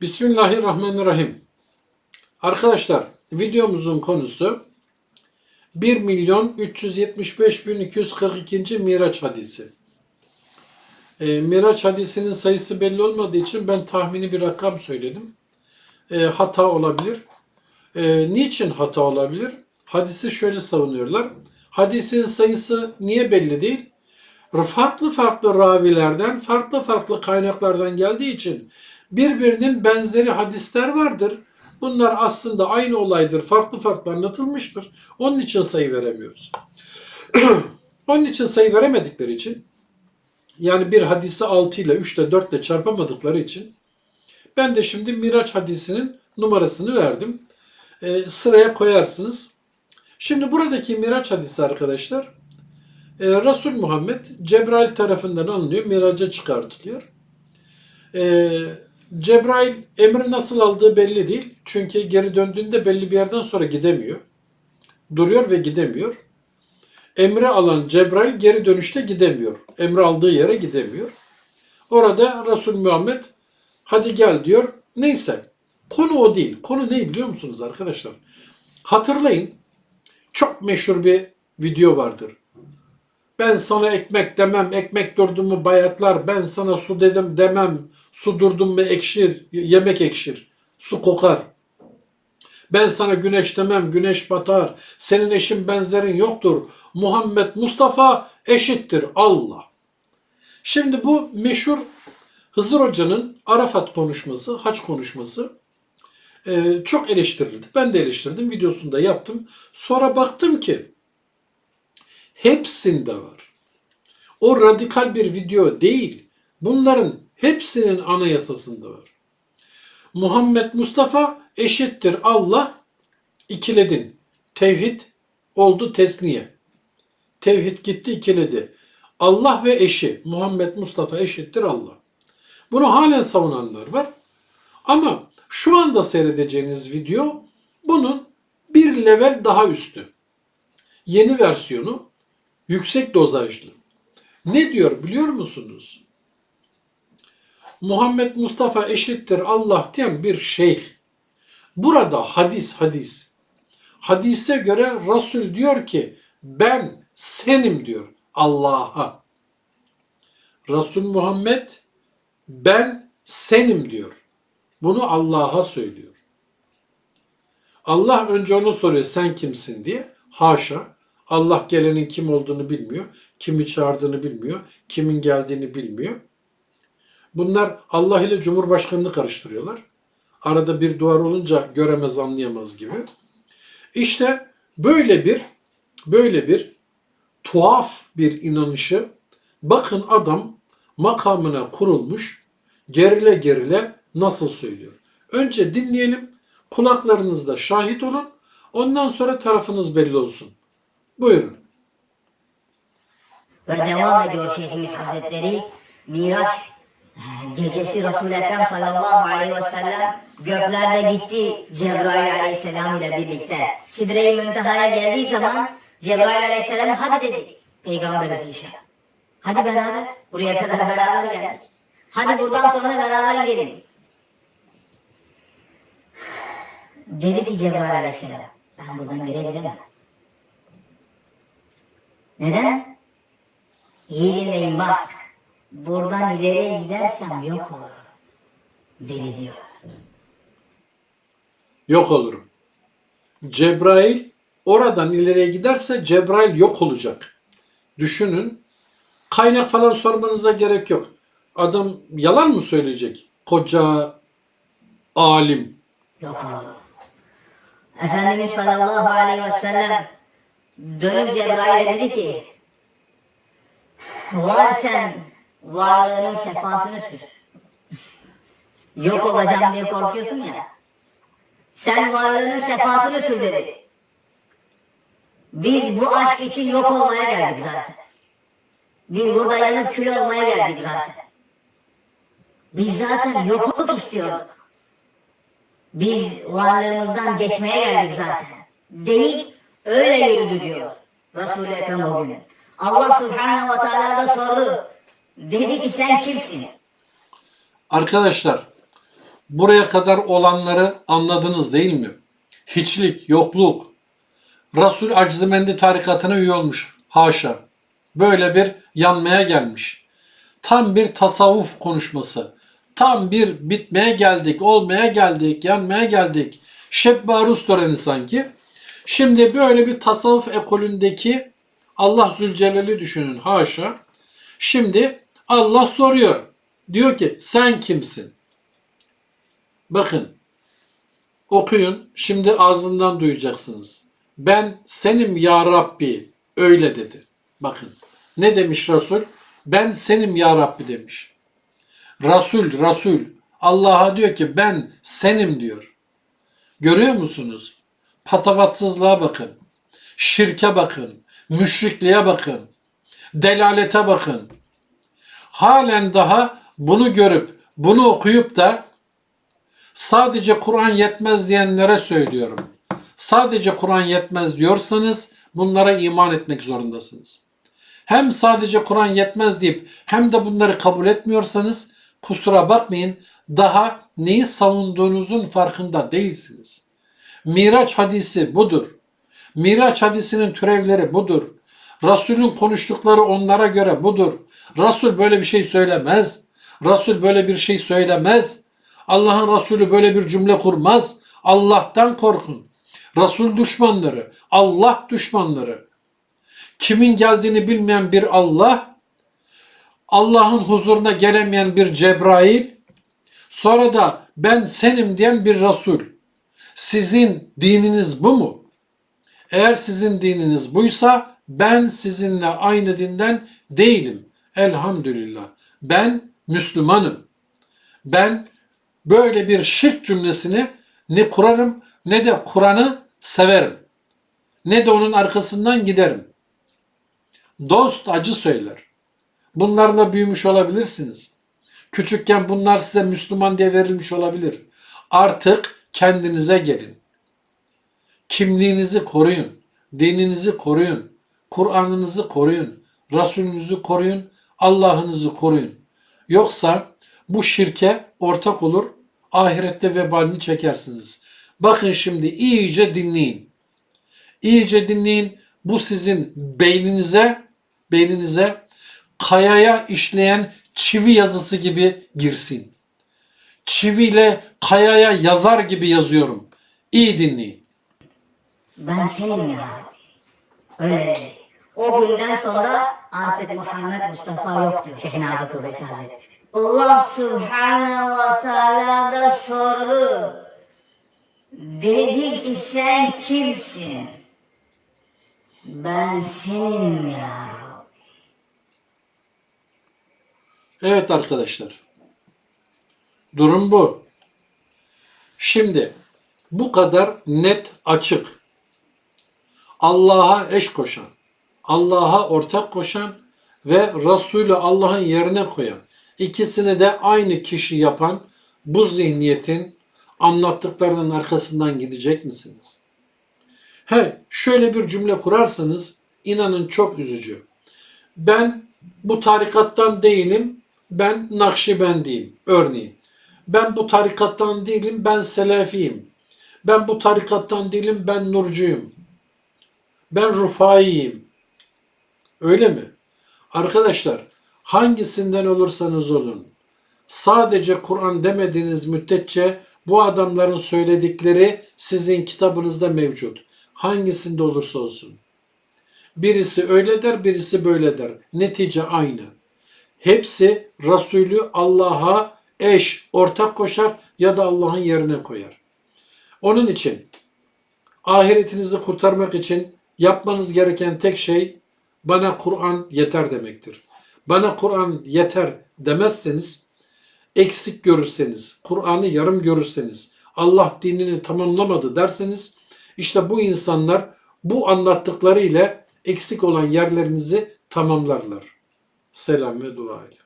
Bismillahirrahmanirrahim. Arkadaşlar videomuzun konusu 1 milyon 375 bin 242. Miraç hadisi. E, Miraç hadisinin sayısı belli olmadığı için ben tahmini bir rakam söyledim. E, hata olabilir. E, niçin hata olabilir? Hadisi şöyle savunuyorlar. Hadisin sayısı niye belli değil? Farklı farklı ravilerden, farklı farklı kaynaklardan geldiği için birbirinin benzeri hadisler vardır. Bunlar aslında aynı olaydır, farklı farklı anlatılmıştır. Onun için sayı veremiyoruz. Onun için sayı veremedikleri için, yani bir hadisi 6 ile 3 ile 4 ile çarpamadıkları için, ben de şimdi Miraç hadisinin numarasını verdim. Ee, sıraya koyarsınız. Şimdi buradaki Miraç hadisi arkadaşlar, e, Resul Muhammed Cebrail tarafından alınıyor, miraca çıkartılıyor. E, Cebrail emri nasıl aldığı belli değil. Çünkü geri döndüğünde belli bir yerden sonra gidemiyor. Duruyor ve gidemiyor. Emri alan Cebrail geri dönüşte gidemiyor. Emri aldığı yere gidemiyor. Orada Resul Muhammed hadi gel diyor. Neyse konu o değil. Konu ne biliyor musunuz arkadaşlar? Hatırlayın çok meşhur bir video vardır. Ben sana ekmek demem, ekmek durdum mu bayatlar, ben sana su dedim demem, su durdum mu ekşir, yemek ekşir, su kokar. Ben sana güneş demem, güneş batar, senin eşin benzerin yoktur. Muhammed Mustafa eşittir Allah. Şimdi bu meşhur Hızır Hoca'nın Arafat konuşması, haç konuşması e, çok eleştirildi. Ben de eleştirdim, videosunu da yaptım. Sonra baktım ki hepsinde var. O radikal bir video değil. Bunların hepsinin anayasasında var. Muhammed Mustafa eşittir Allah ikiledin. Tevhid oldu tesniye. Tevhid gitti ikiledi. Allah ve eşi Muhammed Mustafa eşittir Allah. Bunu halen savunanlar var. Ama şu anda seyredeceğiniz video bunun bir level daha üstü. Yeni versiyonu yüksek dozajlı. Ne diyor biliyor musunuz? Muhammed Mustafa eşittir Allah diyen bir şeyh. Burada hadis hadis. Hadise göre Resul diyor ki ben senim diyor Allah'a. Resul Muhammed ben senim diyor. Bunu Allah'a söylüyor. Allah önce onu soruyor sen kimsin diye. Haşa. Allah gelenin kim olduğunu bilmiyor. Kimi çağırdığını bilmiyor. Kimin geldiğini bilmiyor. Bunlar Allah ile Cumhurbaşkanını karıştırıyorlar. Arada bir duvar olunca göremez anlayamaz gibi. İşte böyle bir böyle bir tuhaf bir inanışı bakın adam makamına kurulmuş gerile gerile nasıl söylüyor. Önce dinleyelim kulaklarınızda şahit olun ondan sonra tarafınız belli olsun. Buyurun. Ve devam ediyor Şeyhimiz Hazretleri. Miraç gecesi Resul-i Ekrem sallallahu aleyhi ve sellem göklerde gitti Cebrail aleyhisselam ile birlikte. Sidre-i Münteha'ya geldiği zaman Cebrail aleyhisselam hadi dedi. Peygamber Zişan. Hadi beraber buraya kadar beraber geldik. Hadi buradan sonra beraber gelin. Dedi ki Cebrail aleyhisselam ben buradan geri gidemem. Neden? İyi dinleyin bak. Buradan ileriye gidersem yok olurum. Dedi diyor. Yok olurum. Cebrail oradan ileriye giderse Cebrail yok olacak. Düşünün. Kaynak falan sormanıza gerek yok. Adam yalan mı söyleyecek? Koca alim. Yok olurum. Efendimiz sallallahu aleyhi ve sellem dönüp Cebrail'e dedi ki var sen varlığının sefasını sür. Yok olacağım diye korkuyorsun ya. Sen varlığının sefasını sür dedi. Biz bu aşk için yok olmaya geldik zaten. Biz burada yanıp kül olmaya geldik zaten. Biz zaten yokluk istiyorduk. Biz varlığımızdan geçmeye geldik zaten. Deyip öyle yürüdü diyor Resul-i Ekrem o gün. Allah Subhanahu ve Teala da sordu. Dedi ki sen kimsin? Arkadaşlar Buraya kadar olanları anladınız değil mi? Hiçlik, yokluk. Resul Aczimendi tarikatına üye olmuş. Haşa. Böyle bir yanmaya gelmiş. Tam bir tasavvuf konuşması. Tam bir bitmeye geldik, olmaya geldik, yanmaya geldik. Şeb Barus töreni sanki. Şimdi böyle bir tasavvuf ekolündeki Allah Zülcelal'i düşünün haşa. Şimdi Allah soruyor. Diyor ki sen kimsin? Bakın okuyun şimdi ağzından duyacaksınız. Ben senim ya Rabbi öyle dedi. Bakın ne demiş Resul? Ben senim ya Rabbi demiş. Resul, Resul Allah'a diyor ki ben senim diyor. Görüyor musunuz? Patavatsızlığa bakın. Şirke bakın. Müşrikliğe bakın. Delalete bakın. Halen daha bunu görüp bunu okuyup da sadece Kur'an yetmez diyenlere söylüyorum. Sadece Kur'an yetmez diyorsanız bunlara iman etmek zorundasınız. Hem sadece Kur'an yetmez deyip hem de bunları kabul etmiyorsanız kusura bakmayın daha neyi savunduğunuzun farkında değilsiniz. Miraç hadisi budur. Miraç hadisinin türevleri budur. Resulün konuştukları onlara göre budur. Resul böyle bir şey söylemez. Resul böyle bir şey söylemez. Allah'ın Resulü böyle bir cümle kurmaz. Allah'tan korkun. Resul düşmanları, Allah düşmanları. Kimin geldiğini bilmeyen bir Allah, Allah'ın huzuruna gelemeyen bir Cebrail, sonra da ben senim diyen bir Resul. Sizin dininiz bu mu? Eğer sizin dininiz buysa ben sizinle aynı dinden değilim. Elhamdülillah. Ben Müslümanım. Ben böyle bir şirk cümlesini ne kurarım ne de Kur'an'ı severim. Ne de onun arkasından giderim. Dost acı söyler. Bunlarla büyümüş olabilirsiniz. Küçükken bunlar size Müslüman diye verilmiş olabilir. Artık kendinize gelin. Kimliğinizi koruyun. Dininizi koruyun. Kur'an'ınızı koruyun. Resulünüzü koruyun. Allah'ınızı koruyun. Yoksa bu şirke ortak olur. Ahirette vebalini çekersiniz. Bakın şimdi iyice dinleyin. İyice dinleyin. Bu sizin beyninize, beyninize kayaya işleyen çivi yazısı gibi girsin. Çiviyle kayaya yazar gibi yazıyorum. İyi dinleyin. Ben senim ya. Öyle dedi. O günden sonra artık Muhammed Mustafa yok diyor Şeyh Nazım Kıbrıs. Allah Subhanahu ve Teala da sordu. Dedi ki sen kimsin? Ben senim ya. Evet arkadaşlar. Durum bu. Şimdi bu kadar net açık. Allah'a eş koşan, Allah'a ortak koşan ve Resulü Allah'ın yerine koyan, ikisini de aynı kişi yapan bu zihniyetin anlattıklarının arkasından gidecek misiniz? He, şöyle bir cümle kurarsanız inanın çok üzücü. Ben bu tarikattan değilim, ben Nakşibendiyim örneğin. Ben bu tarikattan değilim, ben Selefiyim. Ben bu tarikattan değilim, ben Nurcuyum. Ben Rufaiyim. Öyle mi? Arkadaşlar hangisinden olursanız olun sadece Kur'an demediğiniz müddetçe bu adamların söyledikleri sizin kitabınızda mevcut. Hangisinde olursa olsun. Birisi öyle der, birisi böyle der. Netice aynı. Hepsi Resulü Allah'a eş, ortak koşar ya da Allah'ın yerine koyar. Onun için ahiretinizi kurtarmak için yapmanız gereken tek şey bana Kur'an yeter demektir. Bana Kur'an yeter demezseniz, eksik görürseniz, Kur'an'ı yarım görürseniz, Allah dinini tamamlamadı derseniz, işte bu insanlar bu anlattıkları ile eksik olan yerlerinizi tamamlarlar. Selam ve dua ile.